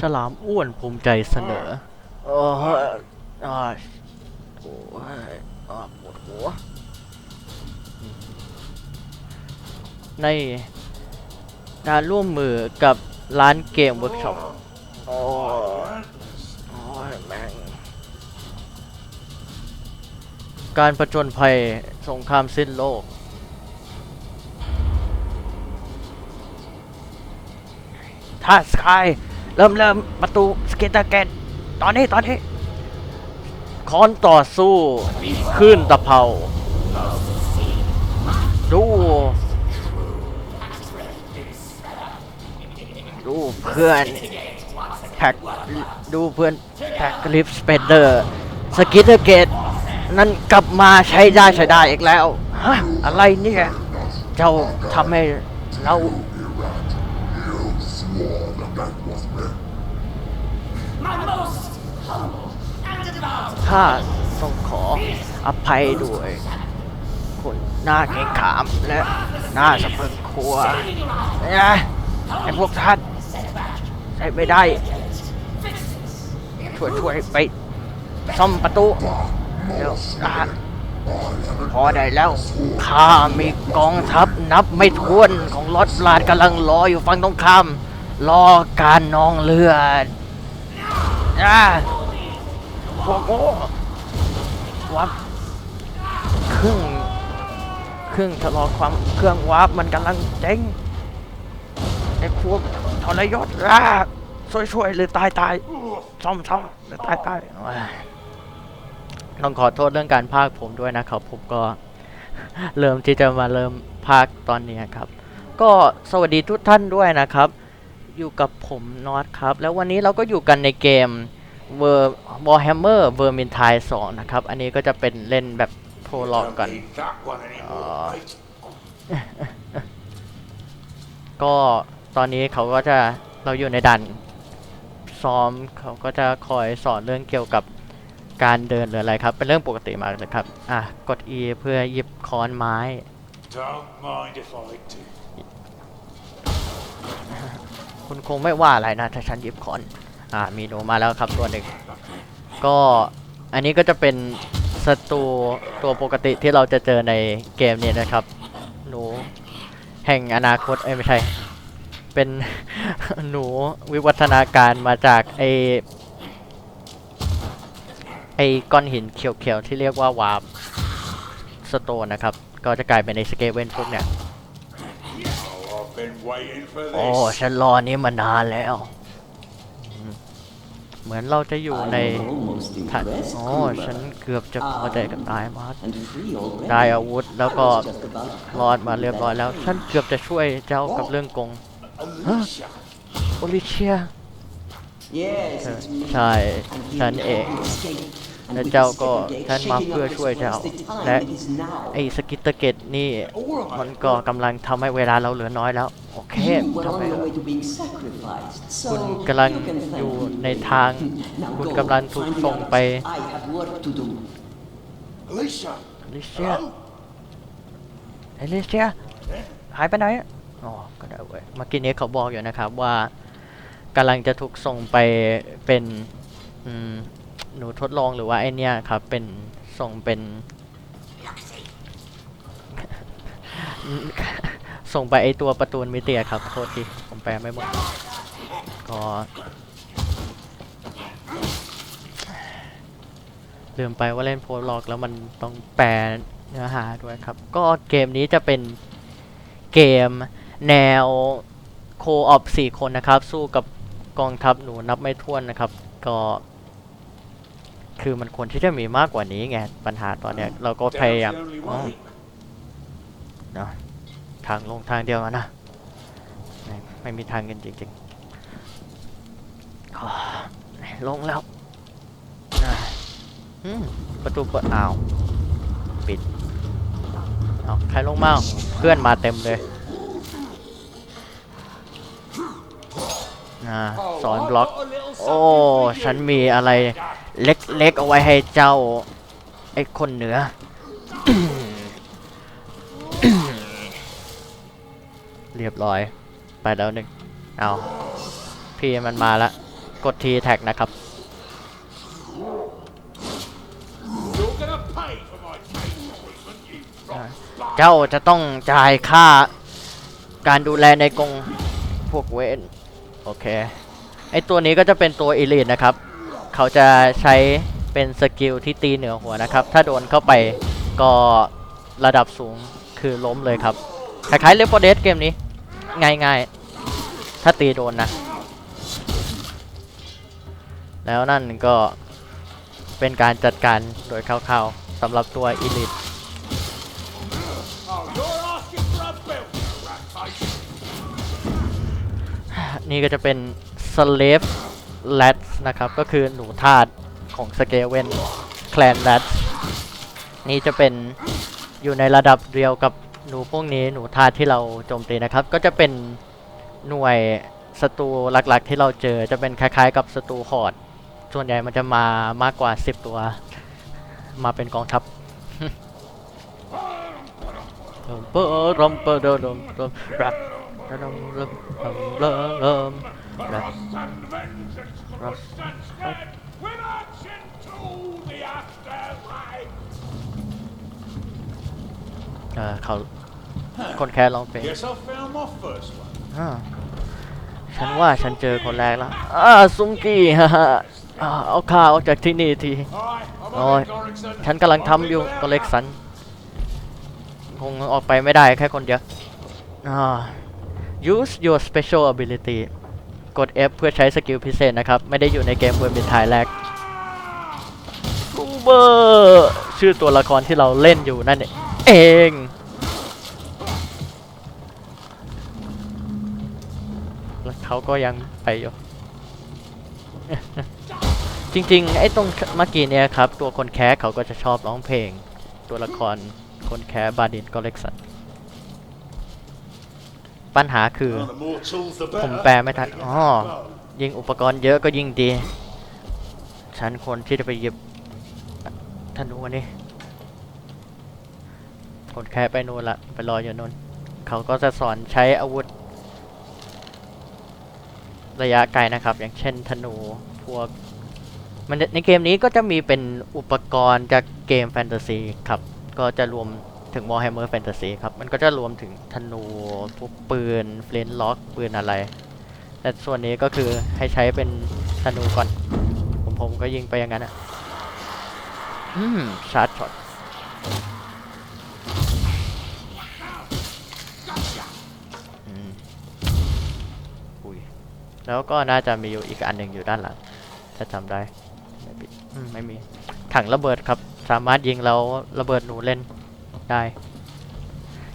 ฉลามอ้วนภูมิใจเสนอโอ้ยโอ้ยปวดหัว ในการร่วมมือกับร้านเกมเวิร์กช็อปโอ้โอ้ยแม่งการประจนภัยสงครามสิ้นโลกถ้าสกาย เริ่มเริ่มประตูสเกตเตอร์เกตตอนนี้ตอนนี้คอนต่อสู้ขึ้นตะเภาดูดูเพื่อนแพ็กดูเพื่อนแพ็กลิฟสเปเดอร์สกิตเตอร์เกตนั่นกลับมาใช้ได้ใช้ได้อีกแล้วฮะอะไรเนี่ยเจ้าทำให้เรา ข้าต้องขออภัยด้วยคุณหน้าเกรงขามและหน้าสะพรึงครัวนะไอ้พวกท่านใช้ไม่ได้ ช่วยช่วยไปซ่อมประตูเดี๋ยวนะพอได้แล้วข้ามีกองทัพนับไม่ถ้วนของรถลาดกำลังรออยู่ฝั่งตรงข้ามรอการนองเลือดนะ พวกโง่วับเครื่องเครื่องชะลอความเครื่องวาร์ปมันกำลังเจ๊งไอ้พวกทรยศอะช่วยช่วยหรือตายตายซ่อมซ่อมหรือตายตายโอ้ยต้องขอโทษเรื่องการพากผมด้วยนะครับ ผมก็เริ่มที่จะมาเริ่มพากตอนนี้ครับ ก็สวัสดีทุกท่านด้วยนะครับ อยู่กับผมนอตครับ แล้ววันนี้เราก็อยู่กันในเกม เวอร์บอลแฮมเมอร์เวอร์มินทายสองนะครับ อันนี้ก็จะเป็นเล่นแบบโปรล็อกก่อนก็ตอนนี้เขาก็จะเราอยู่ในดันซ้อมเขาก็จะคอยสอนเรื่องเกี่ยวกับการเดินหรืออะไรครับ เป็นเรื่องปกติมากเลยครับ อะ กด E เพื่อหยิบค้อนไม้คุณคงไม่ว่าอะไรนะถ้าฉันหยิบค้อน อ่ามีหนูมาแล้วครับตัวหนึ่งก็อันนี้ก็จะเป็นศัตรูตัวปกติที่เราจะเจอในเกมนี้นะครับ หนูแห่งอนาคตเอ้ยไม่ใช่ เป็นหนูวิวัฒนาการมาจากไอไอก้อนหินเขียวๆที่เรียกว่าวาร์ปสโตนนะครับ ก็จะกลายเป็นไอสเกเวนพวกเนี่ย Oh, I've been waiting for โอ้ this. ฉันรอนี้มานานแล้วอืม เหมือนเราจะอยู่ใน I'm almost ทัน impressed, โอ้ Cleaver. ฉันเกือบจะพอใจกับนายมาก And free already. ได้อาวุธแล้วก็ I was just about to รอดมาเรียบร้อยแล้ว ฉันเกือบจะช่วยเจ้ากับเรื่องกง Alicia. โอลิเชีย Yes, it's me. ใช่ I'm here ฉัน to เอง help you escape. And และ with เจ้า the ก็ Skittergate ฉันมา shaking เพื่อ up this ช่วยเจ้า place, the time และ it is now. ไอ้สกิตเตอร์เกตนี่มันก็กำลังทำให้เวลาเราเหลือน้อยแล้ว โอเค You were ทำ on ไม your way to being sacrificed, คุณ so กำลัง you can อยู่ thank me. ในทาง Now คุณ go, กำลังถูก find the ส่งไป others. I have work to do. Alicia. อลิเชีย Hello? เอลิเชียหายไปไหนอะอ๋อก็ได้เว้ยเมื่อกี้นี้เขาบอกอยู่นะครับว่ากำลังจะถูกส่งไปเป็นอืมหนูทดลองหรือว่าไอเนี้ยครับ เป็นส่งเป็น ส่งไปไอตัวประตูมิเตียครับโทษทีผมแปลไม่หมดก็ลืมไปว่าเล่นโพลอกแล้วมันต้องแปลเนื้อหาด้วยครับ ก็เกมนี้จะเป็นเกมแนวโคออฟสี่คนนะครับ สู้กับกองทัพหนูนับไม่ถ้วนนะครับ ก็ คือมันควรที่จะมีมากกว่านี้ไง ปัญหาตอนเนี้ยเราก็พยายาม Down's the only อ๋อ way. เนอะ ทางลงทางเดียวกันนะ ไม่มีทางกันจริงๆลงแล้วประตูเปิดอ้าว ปิดเอาใครลงมาเพื่อนมาเต็มเลยสอนบล็อก โอ้ ฉันมีอะไรเล็กๆเอาไว้ให้เจ้า ไอ้คนเหนือ รียบร้อย ไปแล้วหนึ่งเอาพี่มันมาละกกดทีแท็กนะครับ You're gonna pay for my case treatment, you rotten bastard. เจ้าจะต้องจ่ายค่าการดูแลในกรงพวกเวนโอเค ไอตัวนี้ก็จะเป็นตัวอีลิทนะครับ เขาจะใช้เป็นสกิลที่ตีเหนือหัวนะครับ ถ้าโดนเข้าไปก็ระดับสูงคือล้มเลยครับ คล้ายๆเลฟเดสเกมนี้ ง่ายๆถ้าตีโดนนะ แล้วนั่นก็เป็นการจัดการโดยคร่าวๆสำหรับตัวอีลิทนี่ก็จะเป็น slave lads นะครับ ก็คือหนูทาสของสเกเวนแคลน lads นี่จะเป็นอยู่ในระดับเดียวกับ หนูพวกนี้หนูทาสที่เราโจมตีนะครับ ก็จะเป็นหน่วยศัตรูหลักๆ ที่เราเจอจะเป็นคล้ายๆ กับศัตรูหอด ส่วนใหญ่มันจะมามากกว่า 10 ตัว มาเป็นกองทัพเปอรมเปอรมรมรักรมรมรมรมรมรัก เออเขาคนแค่ร้องเพลง Guess I found my first one. อ่าฉันว่าฉันเจอคนแรกแล้วอ่าซุงกี้ฮ่าฮ่าอ่าเอาข้าออกจากที่นี่ที Aye, I'm Rồi, on it, Gorrickson. ฉันกำลังทำอยู่ตัวเล็กสัน คงออกไปไม่ได้แค่คนเดียวอ่า use your special ability กด F เพื่อใช้สกิลพิเศษนะครับ ไม่ได้อยู่ในเกมเวอร์บินทายแรกกูเบอร์ชื่อตัวละครที่เราเล่นอยู่นั่นเอง แล้วเขาก็ยังไปอยู่ จริงๆ ไอ้ตรงเมื่อกี้เนี่ยครับ ตัวคนแคสเขาก็จะชอบร้องเพลง ตัวละครคนแคสบาดินก็เล็กสันปัญหาคือ Oh, the more tools, the ผม better. แปลไม่ทันอ๋อยิงอุปกรณ์เยอะก็ยิ่งดี ฉันคนที่จะไปหยิบธนูอันนี้ คนแค่ไปนู่นละไปรออยู่นู่นเขาก็จะสอนใช้อาวุธ ระยะไกลนะครับ อย่างเช่นธนูพวกมันในเกมนี้ก็จะมีเป็นอุปกรณ์จากเกมแฟนตาซีครับ ก็จะรวมถึง Warhammer Fantasy ครับ มันก็จะรวมถึงธนูพวกปืนเฟลนล็อกปืนอะไร แต่ส่วนนี้ก็คือให้ใช้เป็นธนูก่อน ผมผมก็ยิงไปอย่างนั้นอะ อืมชาร์จช็อต แล้วก็น่าจะมีอยู่อีกอันหนึ่งอยู่ด้านหลัง ถ้าจำได้ไม่ผิดอืมไม่มี ถังระเบิดครับ สามารถยิงแล้วระเบิดหนูเล่นได้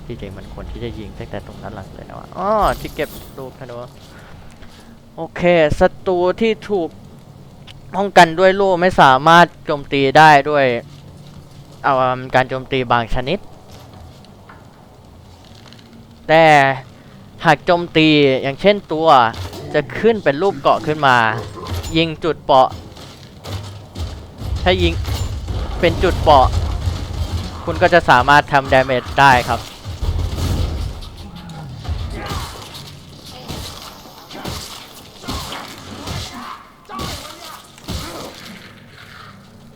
ที่จริงมันควรที่จะยิงตั้งแต่ตรงนั้นหลังเลยนะวะอ๋อที่เก็บลูกธนูโอเคศัตรูที่ถูกป้องกันด้วยโล่ไม่สามารถโจมตีได้ด้วยเอาการโจมตีบางชนิด แต่หากโจมตีอย่างเช่นตัว จะขึ้นเป็นรูปเกาะขึ้นมา ยิงจุดเปาะ ถ้ายิงเป็นจุดเปาะ คุณก็จะสามารถทำดาเมจได้ครับ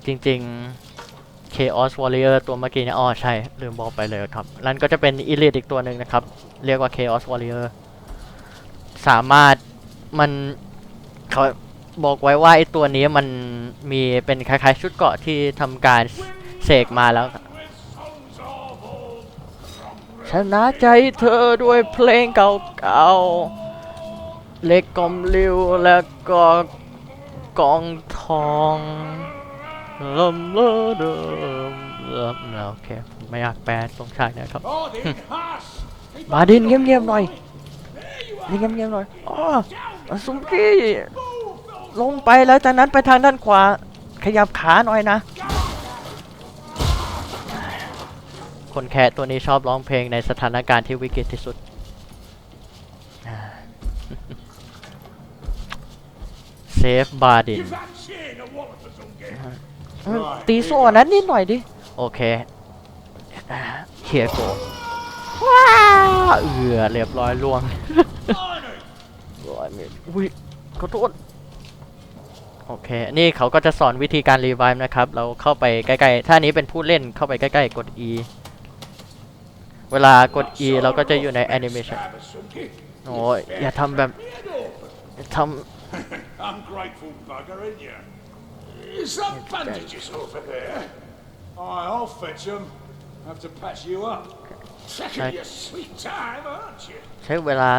จริงๆ Chaos Warrior ตัวเมื่อกี้เนี่ยอ๋อใช่ ลืมบอกไปเลยครับนั่นก็จะเป็น Elite อีกตัวหนึ่งนะครับ เรียกว่า Chaos Warrior สามารถ มันเขาบอกไว้ว่าไอ้ตัวนี้มันมีเป็นคล้ายๆ ชุดเกราะที่ทำการเสกมาแล้ว With songs of old. ชนะใจเธอด้วยเพลงเก่าๆ เล็กกลมลิวและก็กองทองเริ่มเริ่มเริ่มเริ่มโอเคผมไม่อยากแปลตรงฉากเนะครับ Bardin, hush! บาดินเงียบๆหน่อยนี่เงียบๆหน่อยอ๋อ ซุมกี้ลงไปแล้วจากนั้นไปทางด้านขวา ขยับขาหน่อยนะ คนแคะตัวนี้ชอบร้องเพลงในสถานการณ์ที่วิกฤตที่สุด เซฟบาดินตีโซ่นั้นนิดหน่อยดิ โอเคเฮียโกว้าเอือเรียบร้อยล่วง ร้อยเมตรอุ้ยขอโทษโอเค นี่เขาก็จะสอนวิธีการรีไวล์นะครับ เราเข้าไปใกล้ๆ ถ้านี้เป็นผู้เล่นเข้าไปใกล้ๆ กด E เวลากด E เราก็จะอยู่ในแอนิเมชัน Have a sunky. โอ้ยอย่าทำแบบอย่าท Ungrateful bugger, ain't you? Some bandages over there. Aye, I'll fetch them. Have to patch you up. Taking your sweet time, aren't you? ำใช้เวลา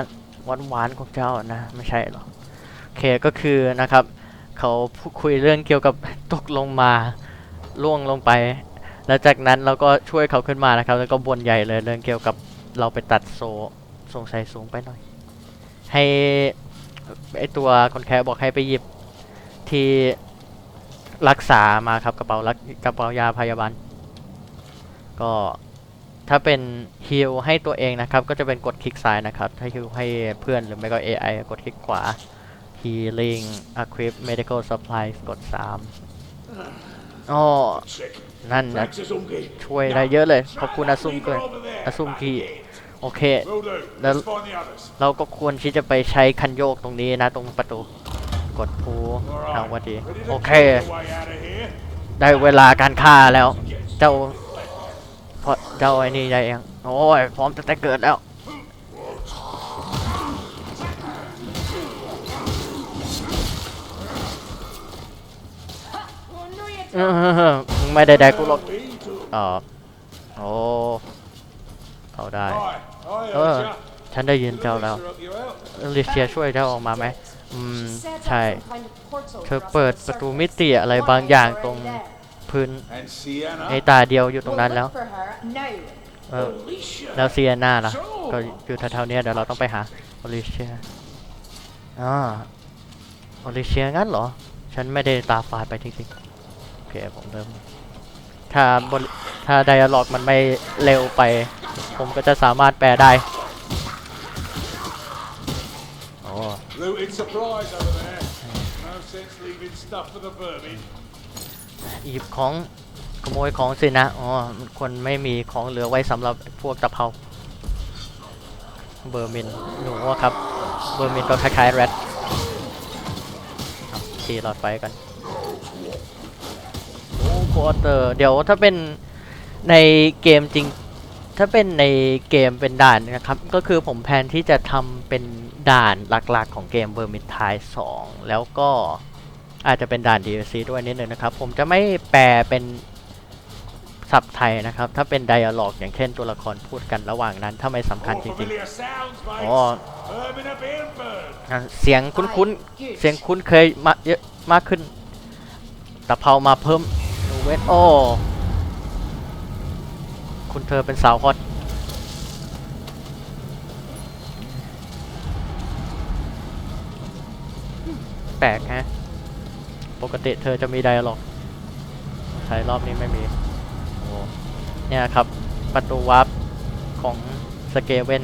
หวานๆของเจ้านะไม่ใช่หรอโอเคก็คือนะครับเขาพูดคุยเรื่องเกี่ยวกับตกลงมาล่วงลงไป แล้วจากนั้นเราก็ช่วยเขาขึ้นมานะครับ แล้วก็บ่นใหญ่เลยเรื่องเกี่ยวกับเราไปตัดโซสงสัยสูงไปหน่อย ให้ไอตัวคนแคร์บอกให้ไปหยิบที่รักษามาครับกระเป๋ารักกระเป๋ายาพยาบาลก็ ถ้าเป็นฮิลให้ตัวเองนะครับ ก็จะเป็นกดคลิกซ้ายนะครับ ถ้าฮิลให้เพื่อนหรือไม่ก็ AI กดคลิกขวา healing equip medical supplies กด 3อ๋อนั่นนะช่วยได้เยอะเลย ขอบคุณอาซุมด้วยอาซุมพีโอเค Will do. Then- Let's find the others. เราก็ควรที่จะไปใช้คันโยกตรงนี้นะ ตรงประตู กดพูทาวัดี โอเค ได้เวลาการฆ่าแล้ว เจ้า เพราะเจ้าไอ้นี่ได้เองโอ้ยพร้อมจะแต่เกิดแล้ว Oh, no, you อื้อหือหือมึงไม่ได้ได้กูหรอก Be to อ๋อโอ้เอาได้ Aye, I เออ heard ya. ฉันได้ยินเจ้าแล้ว Help you out. ลิเชียช่วยเจ้าออกมาไหมอืม set ใช่ up some kind of portal เธอ for us เปิด on the ประตู surface. มิติอะไรบางอย่างตรง พื้น And Sienna. ในตาเดียวอยู่ตรงนั้นแล้ว We'll look for her now. เออ Alicia. แล้วเซียนาล่ะ ก็อยู่แถวๆเนี้ยเดี๋ยวเราต้องไปหาโอลิเชียอ่าโอลิเชียงั้นเหรอ ฉันไม่ได้ตาฝาดไปจริงๆโอเคผมเริ่ม ถ้าบนถ้าไดอะล็อกมันไม่เร็วไป ผมก็จะสามารถแปลได้โอ้ หยิบของขโมยของสินะ อ๋อ คนไม่มีของเหลือไว้สำหรับพวกตะเภา เบอร์มินหนูว่าครับ เบอร์มินก็คล้ายๆแรดทีหลอดไฟกันโอ้โคเตอร์เดี๋ยวถ้าเป็นในเกมจริง ถ้าเป็นในเกมเป็นด่านนะครับ ก็คือผมแพนที่จะทำเป็นด่านหลักๆของเกมเบอร์มินทาย2แล้วก็ อาจจะเป็นด่าน DLC ด้วยนิดนึงนะครับ ผมจะไม่แปลเป็นศัพท์ไทยนะครับ ถ้าเป็นไดอะล็อกอย่างเช่นตัวละครพูดกันระหว่างนั้น ถ้าไม่สำคัญจริง familiar sounds, mate. อ๋อเสียงคุ้นๆ เสียงคุ้นเคยมาเยอะมากขึ้นตะเภามาเพิ่มนูเวทโอคุณเธอเป็นสาวฮอตแปลกฮะ ปกติเธอจะมีไดอะล็อก ใช้รอบนี้ไม่มีโอ้เนี่ยครับ ประตูวาร์ปของสเกเวน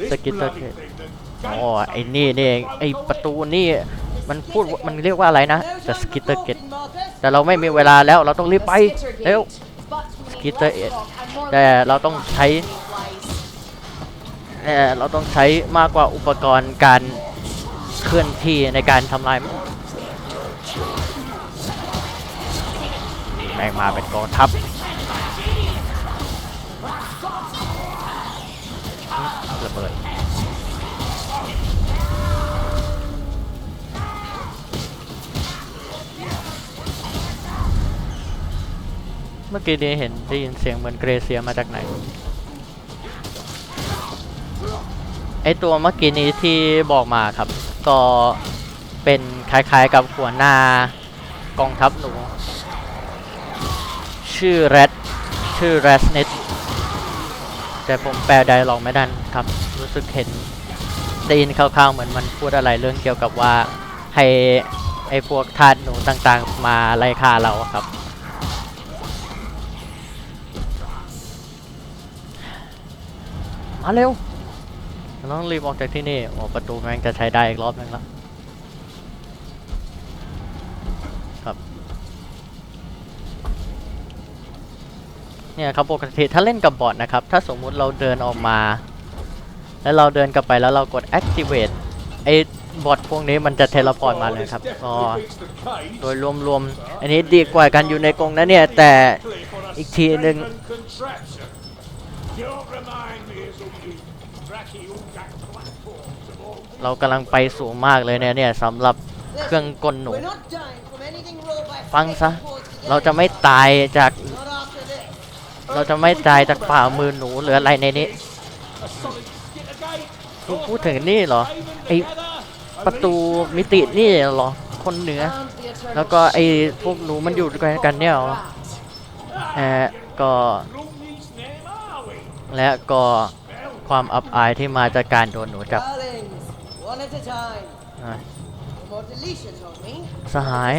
This Stick it bloody okay. thing, the อ๋อไอ้นี่นี่เองไอ้ประตูนี่มันพูดมันเรียกว่าอะไรนะ The Skitter Gate แต่เราไม่มีเวลาแล้วเราต้องรีบไปเร็ว Skitter Gate แต่เราต้องใช้เอ่เราต้องใช้มากกว่าอุปกรณ์การเคลื่อนที่ในการทำลาย ม่งมาเป็นกองทัพระเบิดเมื่อกี้นี้เห็นได้ยินเสียงเหมือนเกรเซียมาจากไหน ไอตัวเมื่อกี้นี้ที่บอกมาครับ ก็เป็นคล้ายๆกับหัวหน้ากองทัพหนู ชื่อแรดชื่อแรสเนตแต่ผมแปลไดร์ลองไม่ได้ครับ รู้สึกเห็นได้ยินคร่าวๆเหมือนมันพูดอะไรเรื่องเกี่ยวกับว่าให้ไอพวกทาสหนูต่างๆ มาไล่ฆ่าเราครับ มาเร็ว ต้องรีบออกจากที่นี่โอ้ประตูแม่งจะใช้ได้อีกรอบนึงแล้ว ครับ เนี่ยครับปกติถ้าเล่นกับบอทนะครับ ถ้าสมมุติเราเดินออกมา แล้วเราเดินกลับไปแล้วเรากด activate ไอ้บอทพวกนี้มันจะเทเลพอร์ตมาเลยครับก็ Definitely beats the cage. โดยรวมๆ อันนี้ดีกว่ากันอยู่ในกรงนะเนี่ย แต่ Cliff on a Ik zie een- strengthened contraption. Don't remind me as all you cracky all that platforms of all เรากำลังไปสูงมากเลยเนี่ยเนี่ยสำหรับเครื่องกลหนู ฟังซะ เราจะไม่ตายจาก เราจะไม่ตายจากฝ่ามือหนูหรืออะไรในนี้คุณพูดถึงนี่เหรอ ไอประตูมิตินี่เหรอ คนเหนือ แล้วก็ไอพวกหนูมันอยู่ด้วยกันเนี่ยเหรอเอก็ และก็ความอับอายที่มาจากการโดนหนูจับสหาย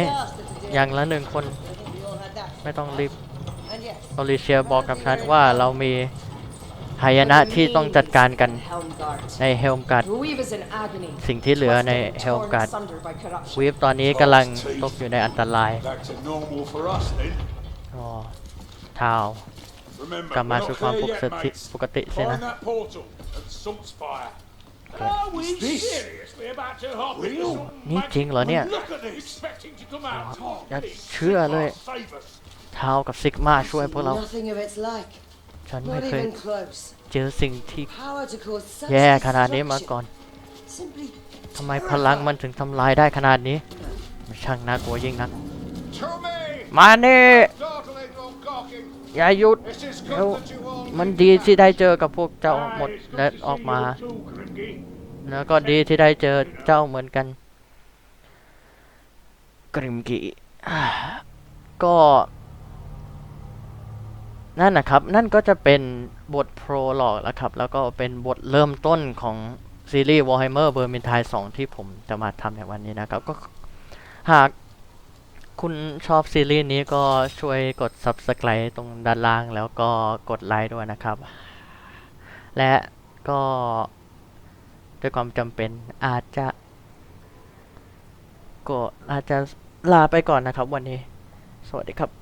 อย่างละหนึ่งคน ไม่ต้องรีบ โอลิเชียบอกกับฉันว่าเรามีหายนะที่ต้องจัดการกัน Helmgard. ในเฮลมการ์ด The weave is in agony. สิ่งที่เหลือใน twisted and เฮล torn การ์ด asunder by corruption. วีฟตอนนี้กำลังตกอยู่ในอันตราย Back to normal for us then. ก็เท้า Remember, กลับมา we're สู่ not ความ clear ปก yet, ติ mates. ปกติสินะ Find that portal and Salt's fire. Okay. Are we What's this? seriously about to hop into Real? some นี่ mag- จริงเหรอเนี่ย Look at this. Expecting to come out. Oh, อย่า please, เชื่อเลย Sigmar, save us. เท้ากับซิกมาช่วยพวกเรา nothing of its like. ฉันไม่ Not เคย even close. เจอสิ่งที่ Power to cause such แย่ขนาดนี้มา destruction. ก่อน Simply ทำไมพลังมันถึงทำลายได้ขนาดนี้ มันช่างน่ากลัวยิ่งนัก To me. มาเน่ Dawdling or gawking. อย่าหยุด This is แล้ว good that you all มันดีที่ได้เจอกับพวกเจ้าหมด Aye, it's good และ to ออก see มา you too, Grimgy. แล้วก็ดีที่ได้เจอเจ้าเหมือนกัน กริมกิอ่าก็ นั่นนะครับ นั่นก็จะเป็นบทโปรลอกแล้วครับ แล้วก็เป็นบทเริ่มต้นของซีรีส์ Warhammer v e r m i n t i 2ที่ผมจะมาทำในวันนี้นะครับ ก็หากคุณชอบซีรีส์นี้ก็ช่วยกด Subscribe ตรงด้านล่างแล้วก็กดไลค์ด้วยนะครับ และก็ด้วยความจำเป็นอาจจะก็อาจจะลาไปก่อนนะครับวันนี้ สวัสดีครับ